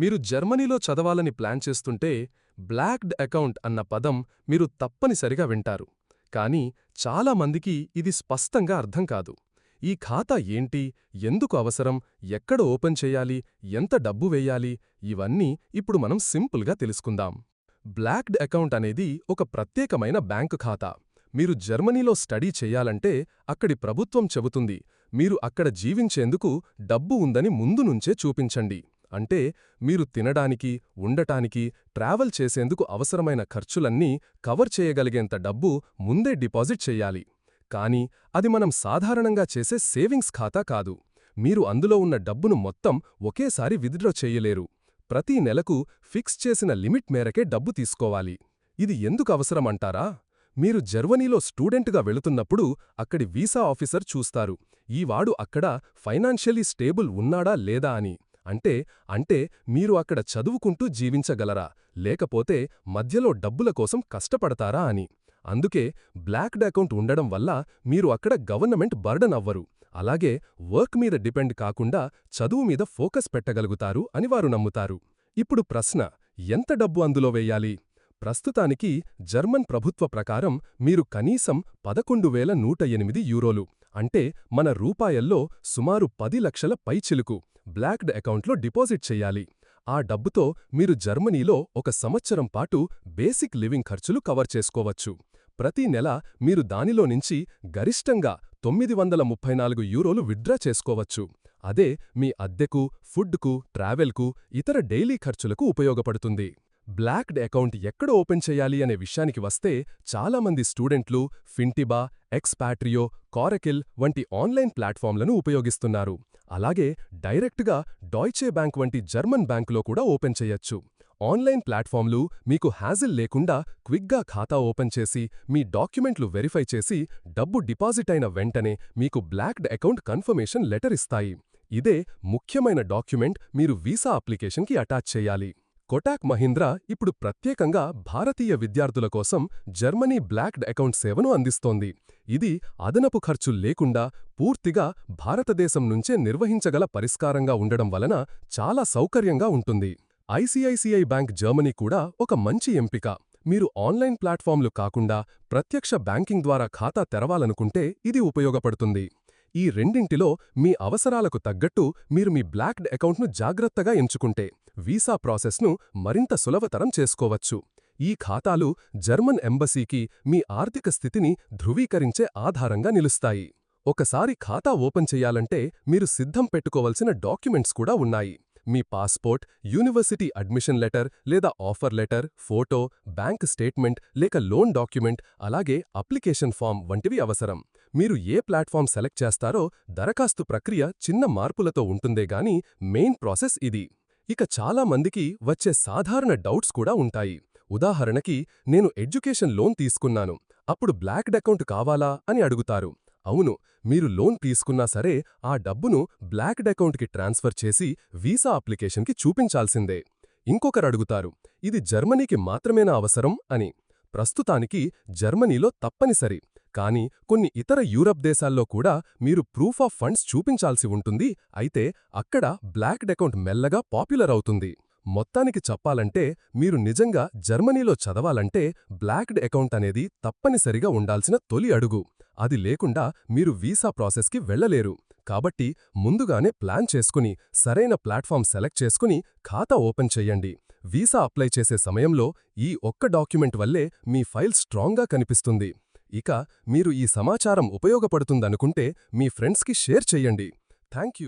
మీరు జర్మనీలో చదవాలని ప్లాన్ చేస్తుంటే బ్లాక్డ్ అకౌంట్ అన్న పదం మీరు తప్పనిసరిగా వింటారు. కానీ చాలా మందికి ఇది స్పష్టంగా అర్థం కాదు. ఈ ఖాతా ఏంటి? ఎందుకు అవసరం? ఎక్కడ ఓపెన్ చేయాలి? ఎంత డబ్బు వేయాలి? ఇవన్నీ ఇప్పుడు మనం సింపుల్గా తెలుసుకుందాం. బ్లాక్డ్ అకౌంట్ అనేది ఒక ప్రత్యేకమైన బ్యాంకు ఖాతా. మీరు జర్మనీలో స్టడీ చేయాలంటే అక్కడి ప్రభుత్వం చెబుతుంది. మీరు అక్కడ జీవించేందుకు డబ్బు ఉందని ముందు నుంచే చూపించండి. అంటే మీరు తినడానికి ఉండటానికి ట్రావెల్ చేసేందుకు అవసరమైన ఖర్చులన్నీ కవర్ చేయగలిగేంత డబ్బు ముందే డిపాజిట్ చెయ్యాలి కానీ అది మనం సాధారణంగా చేసే సేవింగ్స్ ఖాతా కాదు. మీరు అందులో ఉన్న డబ్బును మొత్తం ఒకేసారి విత్డ్రా చెయ్యలేరు ప్రతి నెలకు ఫిక్స్ చేసిన లిమిట్ మేరకే డబ్బు తీసుకోవాలి. ఇది ఎందుకు అవసరమంటారా మీరు జర్మనీలో స్టూడెంట్గా వెళుతున్నప్పుడు అక్కడి వీసా ఆఫీసర్ చూస్తారు. ఈవాడు అక్కడ ఫైనాన్షియలీ స్టేబుల్ ఉన్నాడా లేదా అని. అంటే అంటే మీరు అక్కడ చదువుకుంటూ జీవించగలరా? లేకపోతే మధ్యలో డబ్బుల కోసం కష్టపడతారా అని. అందుకే బ్లాక్డ్ అకౌంట్ ఉండడం వల్ల మీరు అక్కడ గవర్నమెంట్ బర్డన్ అవ్వరు. అలాగే వర్క్ మీద డిపెండ్ కాకుండా చదువు మీద ఫోకస్ పెట్టగలుగుతారు అని వారు నమ్ముతారు. ఇప్పుడు ప్రశ్న ఎంత డబ్బు అందులో వేయాలి? ప్రస్తుతానికి జర్మన్ ప్రభుత్వ ప్రకారం మీరు కనీసం పదకొండు వేల నూట ఎనిమిది యూరోలు అంటే మన రూపాయల్లో సుమారు పది లక్షల పైచిలుకు. బ్లాక్డ్ అకౌంట్లో డిపాజిట్ చెయ్యాలి ఆ డబ్బుతో మీరు జర్మనీలో ఒక సంవత్సరం పాటు బేసిక్ లివింగ్ ఖర్చులు కవర్ చేసుకోవచ్చు. ప్రతి నెల మీరు దానిలో నుంచి గరిష్టంగా తొమ్మిది వందల ముప్పై నాలుగు యూరోలు విత్డ్రా చేసుకోవచ్చు. అదే మీ అద్దెకు ఫుడ్కు ట్రావెల్కు ఇతర డైలీ ఖర్చులకు ఉపయోగపడుతుంది. బ్లాక్డ్ అకౌంట్ ఎక్కడ ఓపెన్ చేయాలి అనే విషయానికి వస్తే చాలామంది స్టూడెంట్లు ఫింటిబా ఎక్స్పాట్రియో కారకిల్ వంటి ఆన్లైన్ ప్లాట్ఫామ్లను ఉపయోగిస్తున్నారు. అలాగే డైరెక్ట్గా డాయ్చే బ్యాంక్ వంటి జర్మన్ బ్యాంకులో కూడా ఓపెన్ చేయొచ్చు. ఆన్లైన్ ప్లాట్ఫామ్లు మీకు హ్యాజిల్ లేకుండా క్విక్గా ఖాతా ఓపెన్ చేసి మీ డాక్యుమెంట్లు వెరిఫై చేసి డబ్బు డిపాజిట్ అయిన వెంటనే మీకు బ్లాక్డ్ అకౌంట్ కన్ఫర్మేషన్ లెటర్ ఇస్తాయి. ఇదే ముఖ్యమైన డాక్యుమెంట్ మీరు వీసా అప్లికేషన్కి అటాచ్ చేయాలి. కొటాక్ మహీంద్రా ఇప్పుడు ప్రత్యేకంగా భారతీయ విద్యార్థుల కోసం జర్మనీ బ్లాక్డ్ అకౌంట్ సేవను అందిస్తోంది. ఇది అదనపు ఖర్చు లేకుండా పూర్తిగా భారతదేశం నుంచే నిర్వహించగల పరిష్కారంగా ఉండడం వలన చాలా సౌకర్యంగా ఉంటుంది. ఐసిఐసిఐ బ్యాంక్ జర్మనీ కూడా ఒక మంచి ఎంపిక. మీరు ఆన్లైన్ ప్లాట్ఫామ్లు కాకుండా ప్రత్యక్ష బ్యాంకింగ్ ద్వారా ఖాతా తెరవాలనుకుంటే ఇది ఉపయోగపడుతుంది. ఈ రెండింటిలో మీ అవసరాలకు తగ్గట్టు మీరు మీ బ్లాక్డ్ అకౌంట్ను జాగ్రత్తగా ఎంచుకుంటే వీసా ప్రాసెస్ను మరింత సులభతరం చేసుకోవచ్చు. ఈ ఖాతాలు జర్మన్ ఎంబసీకి మీ ఆర్థిక స్థితిని ధృవీకరించే ఆధారంగా నిలుస్తాయి. ఒకసారి ఖాతా ఓపెన్ చెయ్యాలంటే మీరు సిద్ధం పెట్టుకోవలసిన డాక్యుమెంట్స్ కూడా ఉన్నాయి. మీ పాస్పోర్ట్ యూనివర్సిటీ అడ్మిషన్ లెటర్ లేదా offer letter photo bank statement లేక లోన్ డాక్యుమెంట్ అలాగే అప్లికేషన్ ఫామ్ వంటివి అవసరం. మీరు ఏ ప్లాట్ఫామ్ సెలెక్ట్ చేస్తారో దరఖాస్తు ప్రక్రియ చిన్న మార్పులతో ఉంటుందే గాని మెయిన్ ప్రాసెస్ ఇది. ఇక చాలా మందికి వచ్చే సాధారణ డౌట్స్ కూడా ఉంటాయి. ఉదాహరణకి నేను ఎడ్యుకేషన్ లోన్ తీసుకున్నాను. అప్పుడు బ్లాక్డ్ అకౌంట్ కావాలా అని అడుగుతారు. అవును మీరు లోన్ తీసుకున్నా సరే ఆ డబ్బును బ్లాక్డ్ అకౌంట్కి ట్రాన్స్ఫర్ చేసి వీసా అప్లికేషన్కి చూపించాల్సిందే. ఇంకొకరు అడుగుతారు ఇది జర్మనీకి మాత్రమేనా అవసరం అని. ప్రస్తుతానికి జర్మనీలో తప్పనిసరి కానీ కొన్ని ఇతర యూరప్ దేశాల్లో కూడా మీరు ప్రూఫ్ ఆఫ్ ఫండ్స్ చూపించాల్సి ఉంటుంది అయితే అక్కడ బ్లాక్డ్ అకౌంట్ మెల్లగా పాపులర్ అవుతుంది. మొత్తానికి చెప్పాలంటే మీరు నిజంగా జర్మనీలో చదవాలంటే బ్లాక్డ్ అకౌంట్ అనేది తప్పనిసరిగా ఉండాల్సిన తొలి అడుగు. అది లేకుండా మీరు వీసా ప్రాసెస్కి వెళ్ళలేరు కాబట్టి ముందుగానే ప్లాన్ చేసుకుని సరైన ప్లాట్ఫామ్ సెలెక్ట్ చేసుకుని ఖాతా ఓపెన్ చెయ్యండి వీసా అప్లై చేసే సమయంలో ఈ ఒక్క డాక్యుమెంట్ వల్లే మీ ఫైల్ స్ట్రాంగ్గా కనిపిస్తుంది. ఇక మీరు ఈ సమాచారం ఉపయోగపడుతుందనుకుంటే మీ ఫ్రెండ్స్కి షేర్ చెయ్యండి థ్యాంక్